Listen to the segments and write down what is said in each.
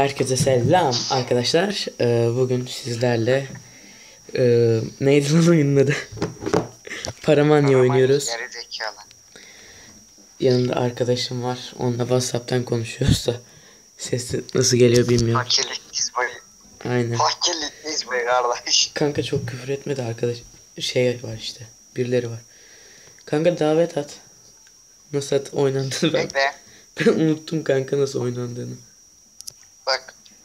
Herkese selam arkadaşlar. Ee, bugün sizlerle e, neydi lan oyunun adı? Paramanya oynuyoruz. Yanımda arkadaşım var. Onunla WhatsApp'tan konuşuyoruz da sesi nasıl geliyor bilmiyorum. Aynen. Kardeş. Kanka çok küfür etme de arkadaş şey var işte. Birileri var. Kanka davet at. Nasıl at oynandığını ben, ben unuttum kanka nasıl oynandığını.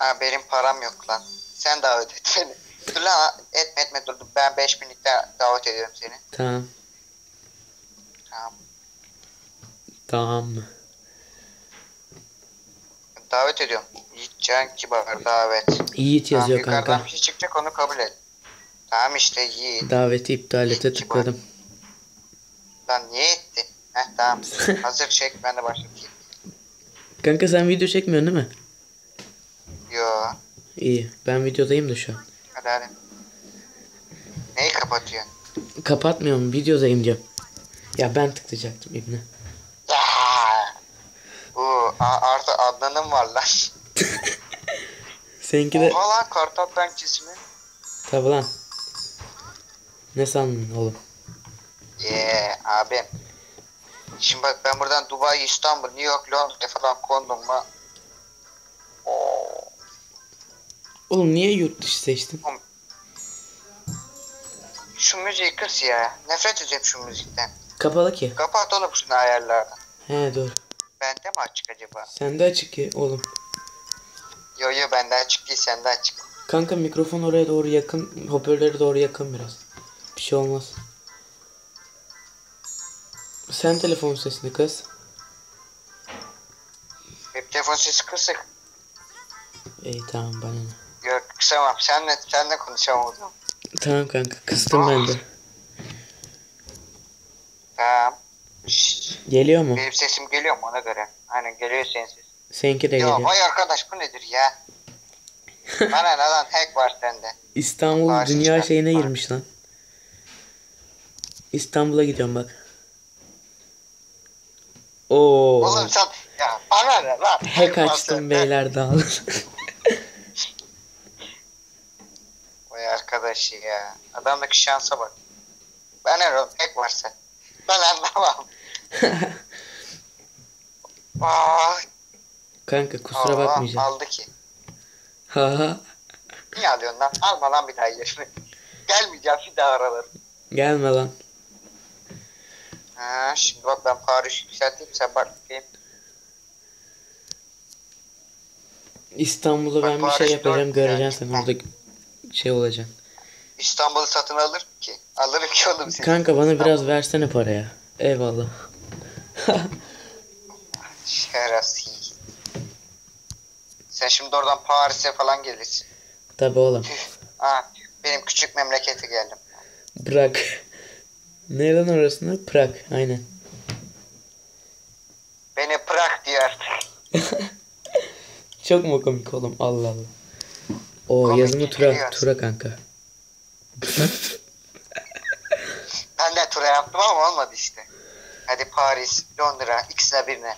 Ha, benim param yok lan. Sen davet et beni. Dur lan etme etme dur. dur. Ben 5 binlikte davet ediyorum seni. Tamam. Tamam. Tamam mı? Davet ediyorum. Yiğitcan Kibar davet. Yiğit Tamam, yazıyor yukarıdan kanka. bir şey çıkacak onu kabul et. Tamam işte Yiğit. Daveti iptal ete tıkladım. Lan niye etti? Heh tamam. Hazır çek ben de başlatayım. Kanka sen video çekmiyorsun değil mi? Yo. İyi. Ben videodayım da şu an. Hadi hadi. Neyi kapatıyorsun? Kapatmıyorum. Videodayım diyorum. Ya ben tıklayacaktım İbni. A- artı Adnan'ım var lan. Seninki de Oha lan kartal pençesi mi? tabi lan. Ne sandın oğlum? Yeah abim. Şimdi bak ben buradan Dubai, İstanbul, New York, Londra falan kondum mu? Oğlum niye yurt dışı seçtin? Şu müziği kıs ya. Nefret ediyorum şu müzikten. Kapalı ki. Kapat oğlum şunu ayarlardan. He dur. Bende mi açık acaba? Sende açık ki oğlum. Yo yo bende açık değil sende açık. Kanka mikrofon oraya doğru yakın. Hoparlöre doğru yakın biraz. Bir şey olmaz. Sen telefon sesini kız. Hep telefon sesi kısık. İyi tamam bana ne. Yok kısamam. Senle, senle zaman. Tamam kanka kıstım ben de. Tamam. Şşş. Geliyor mu? Benim sesim geliyor mu ona göre? Aynen geliyor senin sesin. Seninki de Ya geliyor. vay arkadaş bu nedir ya? Bana ne lan hack var sende. İstanbul Karşı dünya çıkar. şeyine girmiş lan. İstanbul'a gidiyorum bak. Oo. Oğlum sen ya bana ne lan? Hack açtım beyler dağılın. Vay arkadaş ya. Adamdaki şansa bak. Ben oğlum hack varsa. Ben anlamam. Aa, Kanka kusura aa, bakmayacağım. Aldı ki. Ha. Niye alıyorsun lan? Alma lan bir daha yerine. Gelmeyeceğim bir daha aralarım. Gelme lan. Ha, şimdi bak ben Paris yükselteyim sen bak bakayım. İstanbul'a ben bir şey yapacağım göreceksin sen orada şey olacaksın. İstanbul'u satın alır ki. Alırım ki oğlum seni. Kanka bana biraz İstanbul. versene paraya. Eyvallah. Şerefsiz. Sen şimdi oradan Paris'e falan gelirsin. Tabi oğlum. Tüh. Benim küçük memlekete geldim. Bırak. Ne lan orasını? Prag. Aynen. Beni bırak diyor artık. Çok mu komik oğlum? Allah Allah. O yazımı tura, tura kanka. Ben de tura yaptım ama olmadı işte. Hadi Paris, Londra, ikisine birine.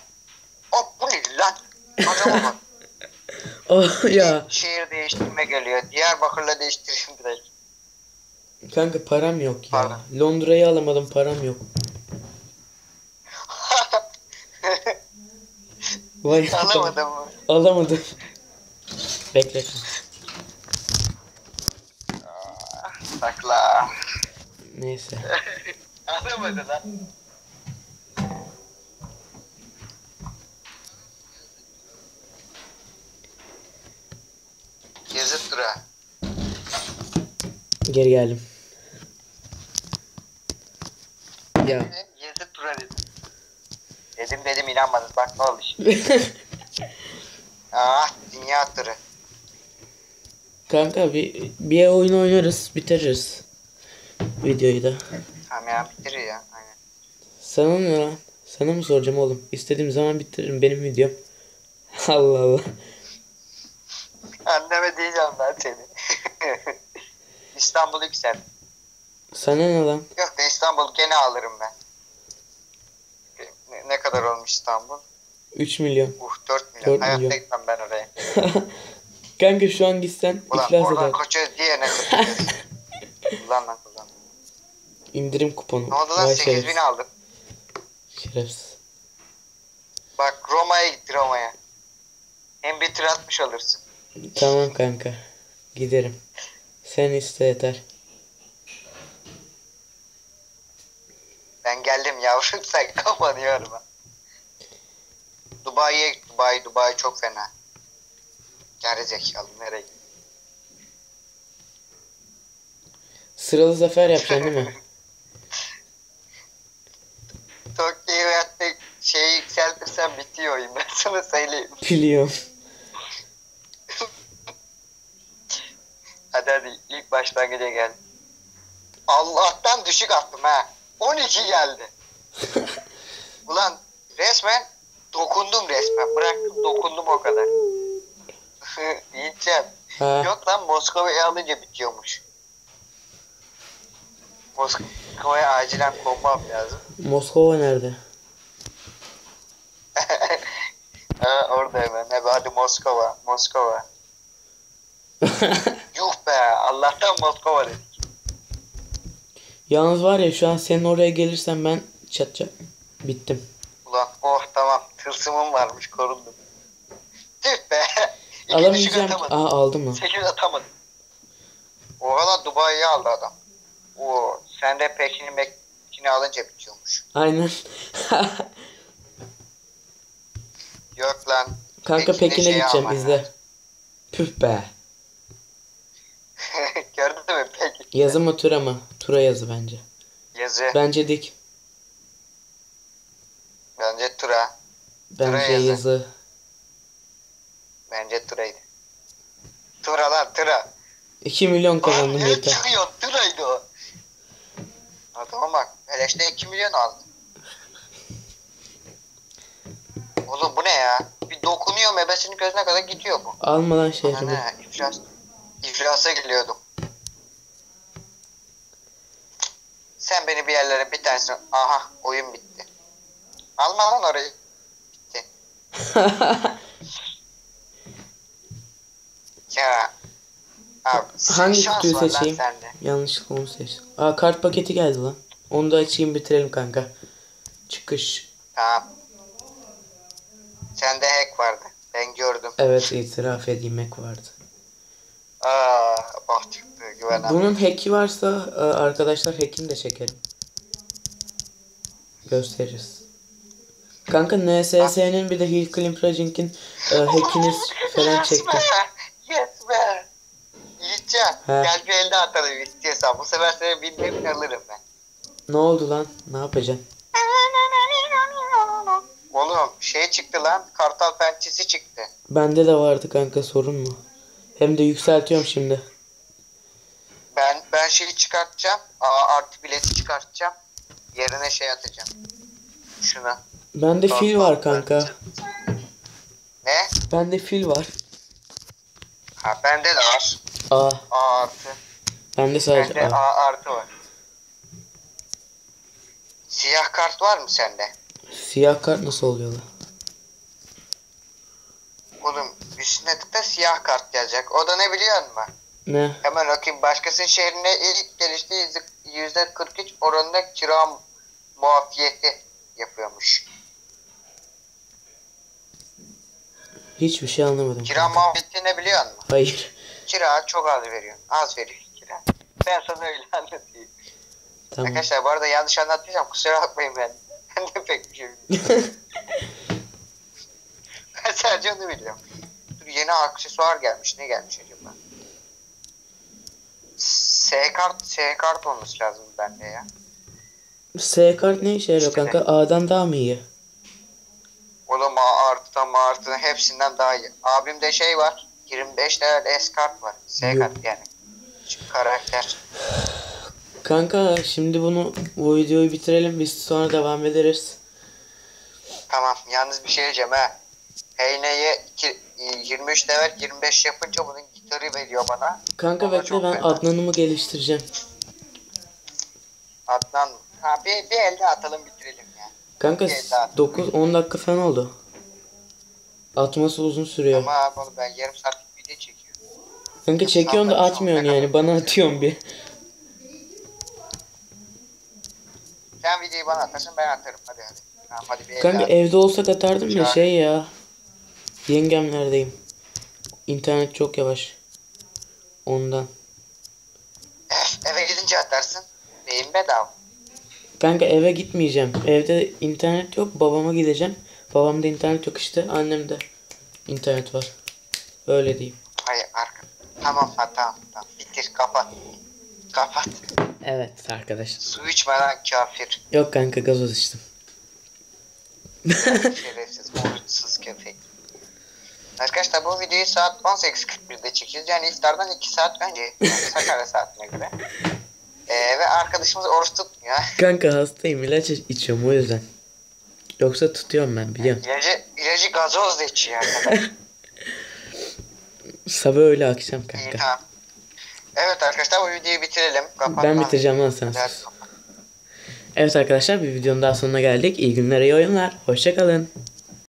Hop bu ne lan? Oh ya. Şehir değiştirme geliyor. Diyarbakır'la değiştireyim direkt. Kanka param yok ya. Pardon. Londra'yı alamadım param yok. Vay Anlamadım mı? Alamadım. Bekle. Neyse. Anlamadı lan. Yazıp dura. Geri geldim. Ya. Yazıp dura dedim. Dedim dedim inanmadınız bak ne oldu şimdi. Ah dünya turu. Kanka bir, bir oyun oynarız bitiririz. Videoyu da. Tamam ya bitirir ya. Aynen. Sana ne lan? Sana mı soracağım oğlum? İstediğim zaman bitiririm benim videom. Allah Allah. Anneme diyeceğim ben seni. İstanbul yüksel. Sana ne lan? Yok da İstanbul gene alırım ben. Ne, ne kadar olmuş İstanbul? Uh 3 milyon. Uh 4 milyon. Dört Hayatta milyon. gitmem ben oraya. Kanka şu an gitsen Ulan iflas oradan eder. koçuyoruz diye ne kutluyoruz. Kullan lan. İndirim kuponu. Ne oldu lan Vay 8000 şerefsiz. aldım. Şerefsiz. Bak Roma'ya gitti Roma'ya. Hem bir tur atmış olursun. Tamam kanka. Giderim. Sen iste yeter. Ben geldim yavrum sen kapanıyorum. Dubai'ye git. Dubai, Dubai çok fena. Geri zekalı nereye? Sıralı zafer yapacaksın değil mi? Tokyo'yu veyahut da şeyi bitiyor oyun. Ben sana söyleyeyim. Biliyorum. Hadi hadi ilk başlangıca gel. Allah'tan düşük attım ha. 12 geldi. Ulan resmen dokundum resmen. Bıraktım dokundum o kadar. Yiyeceğim. Ha. Yok lan Moskova'yı alınca bitiyormuş. Moskova'ya acilen koymam lazım. Moskova nerede? ha, orada hemen. Hadi, hadi Moskova. Moskova. Yuh be. Allah'tan Moskova dedik. Yalnız var ya şu an senin oraya gelirsen ben çatacağım. Bittim. Ulan oh tamam. Tılsımım varmış korundum. Tüh be. İki Alamayacağım. Aa aldım mı? 8 atamadım. Oha Dubai'yi aldı adam. Oo, sen de Pekin'i Mekin'i alınca bitiyormuş. Aynen. Yok lan. Kanka Pekin'e şey gideceğim izle. Püf be. Gördün mü Pekin? Yazı mı tura mı? Tura yazı bence. Yazı. Bence dik. Bence Tura. Bence Tura yazı. yazı. Bence Tura'ydı. Tura lan Tura. 2 milyon kazandım ne yeter. çıkıyor? Tura'ydı o. Adama bak. Beleşte 2 milyon aldı. Oğlum bu ne ya? Bir dokunuyor mebesinin gözüne kadar gidiyor bu. Alma lan şehrimi. Ana iflas. İflasa geliyordum. Sen beni bir yerlere bir tanesine... Aha oyun bitti. Alma lan orayı. Bitti. Ya. Abi, Hangi kutuyu seçeyim? Yanlışlıkla onu seçtim. Aa kart paketi geldi lan. Onu da açayım bitirelim kanka. Çıkış. Tamam. Sende hack vardı. Ben gördüm. Evet itiraf edeyim hack vardı. Aa, bak çıktı güven abi. Bunun hack'i varsa e, arkadaşlar hack'ini de çekerim. Gösteririz. Kanka NSS'nin bir de Hill Climb Raging'in e, hack'ini falan Yes çektim. be. Yes be. Yiğitcan gel bir elde atalım istiyorsan. Bu sefer seni bilmem alırım ben. Ne oldu lan? Ne yapacaksın? Oğlum şey çıktı lan. Kartal pençesi çıktı. Bende de vardı kanka sorun mu? Hem de yükseltiyorum şimdi. Ben ben şeyi çıkartacağım. A artı bileti çıkartacağım. Yerine şey atacağım. Şuna. Bende fil var kanka. Ne? Bende fil var. Ha bende de var. A. A artı. Bende sadece Bende A. A artı var. Siyah kart var mı sende? Siyah kart nasıl oluyor lan? Oğlum tıkla siyah kart gelecek. O da ne biliyor musun? Ne? Hemen bakayım. Başkasının şehrine ilk gelişte yüzde 43 oranında kira muafiyeti yapıyormuş. Hiçbir şey anlamadım. Kira muafiyeti ne biliyor musun? Hayır. Kira çok az veriyor. Az veriyor kira. Ben sana öyle anlatayım. Tamam. Arkadaşlar bu arada yanlış anlattıysam kusura bakmayın ben. Ben de pek bir şey bilmiyorum. ben sadece onu biliyorum. Dur yeni aksesuar gelmiş. Ne gelmiş acaba? S kart, S kart olması lazım bende ya. S kart ne işe yarıyor İşte kanka? A'dan daha mı iyi? Oğlum A artıdan ma artıdan hepsinden daha iyi. Abimde şey var. 25 level S kart var. S kart yani. Şu karakter. Kanka şimdi bunu bu videoyu bitirelim biz sonra devam ederiz. Tamam. Yalnız bir şey diyeceğim ha. Heyne'ye iki- 23 level 25 yapınca bunun gitarı veriyor bana. Kanka Ama bekle ben fena. Adnan'ımı geliştireceğim. Adnan ha bir, bir elde atalım bitirelim ya. Kanka Evet, abi. 9-10 dakika falan oldu. Atması uzun sürüyor. Ama abi ben yarım saatlik video çekiyorum. Kanka çekiyorsun da atmıyorsun yani. Bana atıyorsun bir. Sen videoyu bana atarsın ben atarım hadi hadi. Tamam hadi bir Kanka evde olsak atardım da şey ya. Yengemlerdeyim. İnternet çok yavaş. Ondan. Eve gidince atarsın. Beyin bedava. Kanka eve gitmeyeceğim. Evde internet yok. Babama gideceğim. Babamda internet yok işte. Annemde internet var. Öyle diyeyim. Hayır arka. Tamam ha tamam tamam. Bitir kapat. Kapat. Evet arkadaşlar. Su içmeden kafir. Yok kanka gazoz içtim. Şerefsiz, oruçsuz köpek. Arkadaşlar bu videoyu saat 18.41'de çekiyoruz. Yani iftardan 2 saat önce. Yani Sakarya saatine göre. Ee, ve arkadaşımız oruç tutmuyor. Kanka hastayım. ilaç iç- içiyorum o yüzden. Yoksa tutuyorum ben biliyorum. İlacı, ilacı gazoz da içiyor arkadaşlar. Sabah öyle akşam İyi kanka. tamam. Evet arkadaşlar bu videoyu bitirelim. Kapat Ben bitireceğim lan sen. Evet arkadaşlar bir videonun daha sonuna geldik. İyi günler iyi oyunlar. Hoşçakalın.